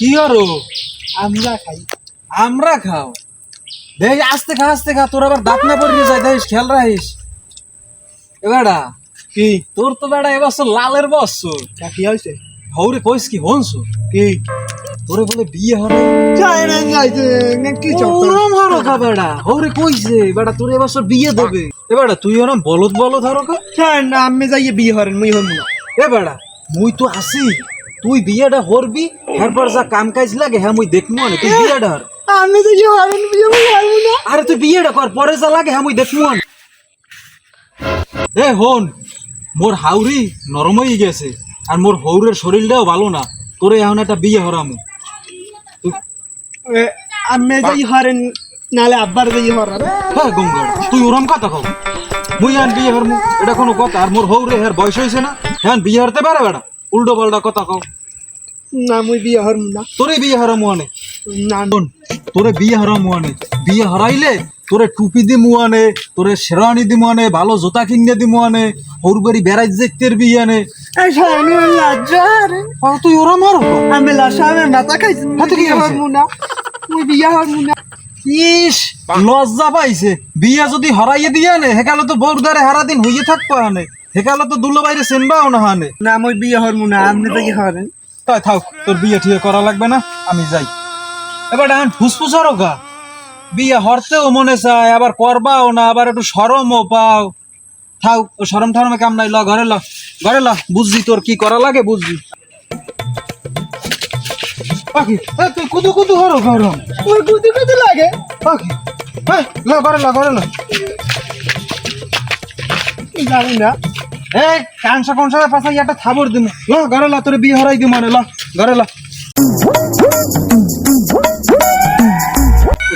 কি আরও আমরা খাই। আমরা খাও। দেখ আস্তে খা আস্তে খা তোর আবার দাঁত না পড়িয়ে যায় দেখিস খেয়াল রাখিস। এবারা কি? তোর তো বেড়া এবছর লালের বছর। কি হয়েছে? হৌরে কইস কি হনছো কি? তোরে বলে বিয়ে যাই না যাইছে কি ওরম হরো কা বেড়া। হৌরে কইছে বেড়া তোর এবছর বিয়ে দেবে। এ বেড়া তুই ওরম হরো কা যাই না আমি যাইয়ে বিয়ে হরেন মুই না। এ বেড়া মুই তো আসি। তুই বিয়েটা হরবি এরপর যা কাম কাজ লাগে হ্যাঁ মুই দেখব না তুই বিয়েটা হর। আমি যাইয়ে হরেন বিয়ে মুই হরবো না। আরে তুই বিয়েটা কর পরে যা লাগে হ্যাঁ মুই দেখব না এ হন মোর হাউরি নরম হয়ে গেছে আর মোর হৌরের শরীরটাও ভালো না। তোরে এখন একটা বিয়ে হরামু। আমি যাই হরেন নালে আব্বার যাই হরেন হ্যাঁ তুই ওরম কথা কও? মুই আন বিয়ে হরমু এটা কোনো কথা আর মোর হৌরে হের বয়স হয়েছে না হ্যাঁ বিয়ে হরতে পারে বেড়া উল্টো পাল্টা কথা কও। না মুই বিয়ে হরম না। তোরে বিয়ে হরামু আনে না। তোরে বিয়ে হারামু আনে বিয়ে হারাইলে তোরে টুপি দিমু আনে তোরে শেরানি দিমু আনে ভালো জুতা কিনে দিমু আনে হরবারি বেড়াই যেতের বিয়ে আনে তুই ওরম হারো আমি লাসা আমি মাথা খাইছি। না। বিয়ে না ইস লজ্জা পাইছে। বিয়া যদি হরাইয়ে দিয়ে হেকালে তো বউর দ্বারে হারা দিন হইয়ে থাকব হেকালে তো দুলো বাইরে চেনবাও না হানে। না মুই বিয়ে হরমু না আপনি যাই হরেন তাই থাক তোর বিয়ে ঠিক করা লাগবে না আমি যাই। এবার এখন ফুসফুস গা। বিয়ে হরতেও মনে চায় আবার করবাও না আবার একটু সরমও পাও। থাক ও সরম ঠরমে কাম নাই ল ঘরে ল। ঘরে ল বুঝছি তোর কি করা লাগে বুঝছি পাখি এ, তুই কুদু কুদু হরো গরম ওই গুদি গুদি লাগে। পাখি হ্যাঁ ল ল জানি না। এই কানসা কনসা পাশাই একটা থাবর দিমু। ল ঘরে ল তোর বিয়ে হরাই মানে ল ঘরে ল।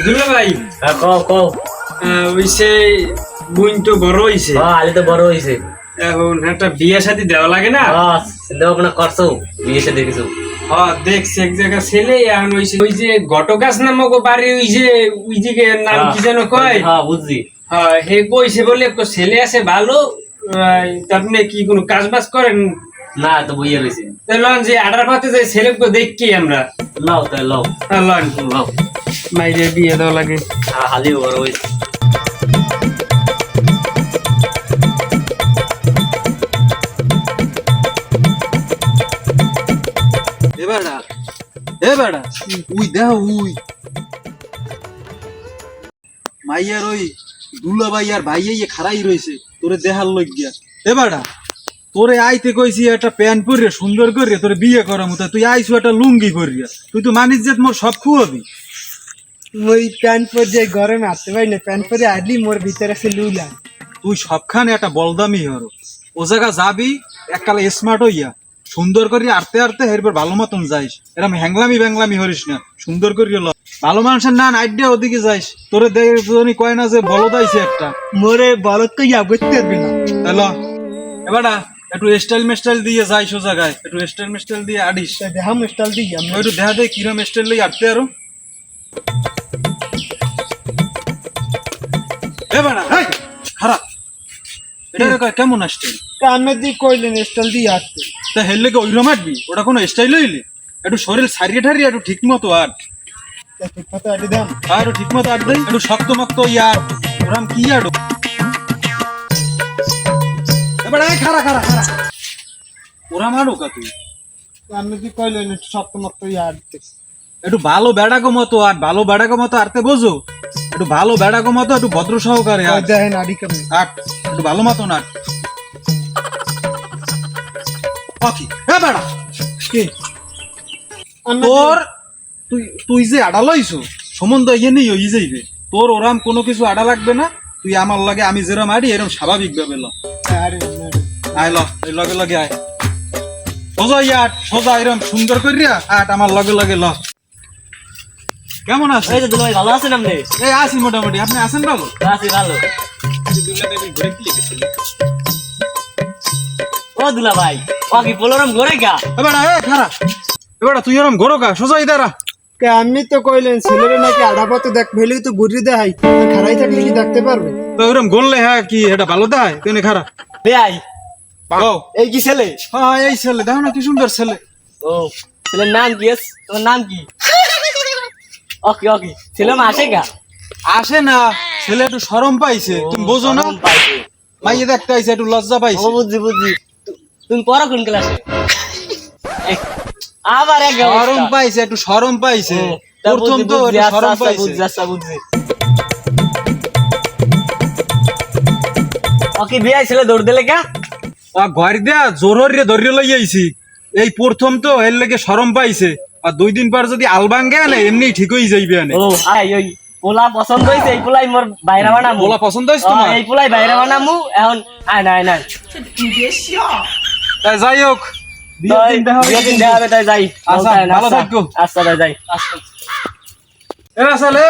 দুলা ভাই? হ্যাঁ কও কও। আহ, ওই সে বোন তো বড় হইছে। হ্যাঁ আলি তো বড় হয়েছে এখন একটা বিয়ে শাদী দেওয়া লাগে না? হ্যাঁ চিন্তা ভাবনা করছ? বিয়ে সাথে দেখেছ হ্যাঁ দেখছি এক জায়গা ছেলে এখন ওই যে- ওই যে ঘটগাছ নামক বাড়ি ওই যে ওই দিকে নাম কি যেন কয়? হ্যাঁ বুঝছি। হ্যাঁ হে কইছে বলে ছেলে আছে ভালো আপনি কি কোনো কাজ বাজ করেন? না তো বইয়ে রয়েছে তাহলে যে আডার পাতে যে ছেলেকে দেখি আমরা। লাও তাই লাও। হ্যাঁ, লন। লাও। মাইরে বিয়ে দেওয়া লাগে। হ্যাঁ হালি বড় হয়েছে বেড়া এ বেড়া উই দেহ উই। মাইয়ার ওই আর খারাই রয়েছে তোরে দেহার লই গিয়া এ বেড়া তোরে আইতে কইছি একটা প্যান্ট পরিয়া সুন্দর করিয়া তোরে বিয়ে করার মতো। তুই আইছু একটা লুঙ্গি পরিয়া। তুই তো মানিস যে মোর সব খুয়াবি। ওই প্যান্ট পরে যে গরমে আসতে পারি না প্যান্ট পরে আডলি মোর ভিতরে আছে লুলা তুই সবখানে একটা বলদামি হরো। ও জায়গা যাবি এককালে স্মার্ট হইয়া। সুন্দর করে আরতে আরতে হেরবার ভালো মতন যাইস। এরম হ্যাংলামি ব্যাংলামি হরিস না। সুন্দর করে ল ভালো মানুষের না আইডিয়া ওদিকে যাইস। তোরে দেখি কয় না যে বলদ আইছে একটা। মোরে বলত কই করতে পারবে না। হ্যালো। এবারটা একটু স্টাইল মেস্টাইল দিয়ে যাইস ও জায়গায়। একটু স্টাইল মেস্টাইল দিয়ে আডিস। দেহা মিস্টাল দিই আমি একটু দেখা দে কিরম স্টাইল লই আটতে আরও। এবারটা খারাপ। এটা কেমন আসছে কামে দি কইলেন স্টাইল দিয়ে আসতে তা হেললে কি ওইরকম আটবি ওটা কোনো স্টাইল হইলে? একটু শরীর সারিয়ে ঠারিয়ে একটু ঠিক মতো আট ঠিক মতো দাম আর ঠিক মতো আট একটু শক্ত মক্ত ইয়ার ওরাম কি আডো এবার আয় খারা খারা খারা ওরাম আডো কা তুই? দি কইলেন একটু শক্ত আডতে একটু ভালো বেড়াকো মতো আর ভালো বেড়াকো মতো আটতে বোঝো? একটু ভালো বেড়াকো মতো একটু ভদ্র সহকারে আট দেখেন আডি কেমন। আট একটু ভালো মতো আট পাখি। হ্যাঁ বেড়া কি? তোর তুই তুই যে আড়া লইছো সম্বন্ধ ইয়ে নেই ওই যাইবে। তোর ওরাম কোনো কিছু আড়া লাগবে না তুই আমার লাগে আমি যেরম আড়ি এরম স্বাভাবিক ভাবে ল। আয় ল এই লগে লগে আয়। সোজা ইয়াট সোজা এরম সুন্দর করিয়া আট আমার লগে লগে ল। কেমন আছে এই তো দুলাই ভালো আছেন আপনি? এই আছি মোটামুটি আপনি আছেন বাবু? আছি ভালো। ও দুলা ভাই ও কি পোলরম ঘরে গা। এবার এ খারা। এবার তুই এরম ঘোরো কা সোজা ইদারা। কে আমি তো কইলেন ছেলেরে নাকি আড়াপত দেখ ভেলেই তো ঘুরি দেখাই খারাই থাকলে কি দেখতে পারবে? তো ওরম গনলে হ্যাঁ কি এটা ভালো দেয় তুই খারাপ বেআই ও এই কি ছেলে? হ্যাঁ এই ছেলে। দেখো না কি সুন্দর ছেলে। ও ছেলের নাম কি এস? তোমার নাম কি? ওকে ওকে। ছেলে মা আসে গা? আসে না। ছেলে একটু সরম পাইছে। তুমি বোঝো না? মাইয়ে দেখতে আইছে একটু লজ্জা পাইছে। বুঝছি বুঝছি। তু- তুমি পড়ো কোন ক্লাসে এই, আবার এক সরম পাইছে একটু সরম পাইছে। প্রথম তো সরম পাইছে। বুঝছি আচ্ছা বুঝছি। ওকে বিয়াই ছেলে দৌড় দিলে কা? ও ঘর দিয়া জোরে ধরিয়ে লই আইছি। এই প্রথম তো এর লেগে সরম পাইছে। আর দুই দিন পর যদি আলবাঙ্গে আনে এমনি ঠিক হয়ে যাইবে আনে। ও আই ওই পোলা পছন্দ হইছে এই পোলাই মোর বাইরা বানামু। বলা পছন্দ হয়েছে ও, তোমার? এই পোলাই বাইরা বানামু এখন আয় না আয়। না তাই যাই হোক। দেখা হবে তাই যাই। আচ্ছা, ভালো আচ্ছা। থাকো। আচ্ছা তাই যাই। এ আসলে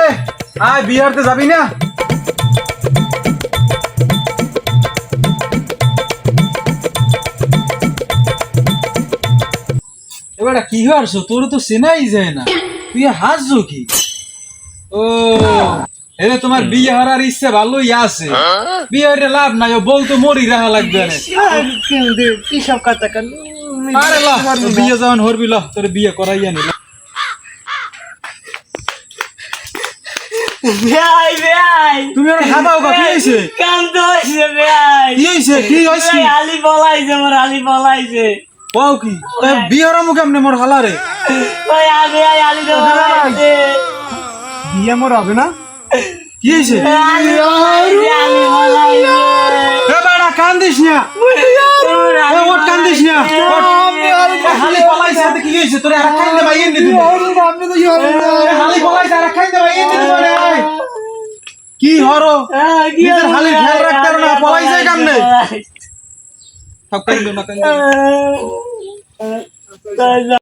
আয় বিহারতে যাবি না? এবারে কি হারছো তোর তো চেনাই যায় না। তুই হাসছো কি? ও। এরে তোমার বিয়ে হারার ইচ্ছা ভালোই আছে। বিয়ে হারে লাভ নাই ও বলতো মরি রাখা লাগবে না। কি সব কথা কেন? আরে লা তোর বিয়ে। যখন হরবি লা তোর বিয়ে তুমি খাবাও কা কি হইছে কাম হইছে বেয়াই। কি হইছে কি হইছে আলি বলাইছে মোর আলি বলাইছে। পাও কি? মোর হালারে? আলি বলাইছে। বিয়ে মোর হবে না? কি এ বাড়া কান্দিস না। ওট কান্দিস না। হালি পলাইছে হাতে কি হইছে তোরে আর খাইতে ভাই এনে দিব। আপনি তো হবে না। এ হালি পলাইছে আর খাইতে ভাই এনে দিব কি হরো? নিজের হালি খেয়াল রাখতে না, পলাইছে কেমনে? সব না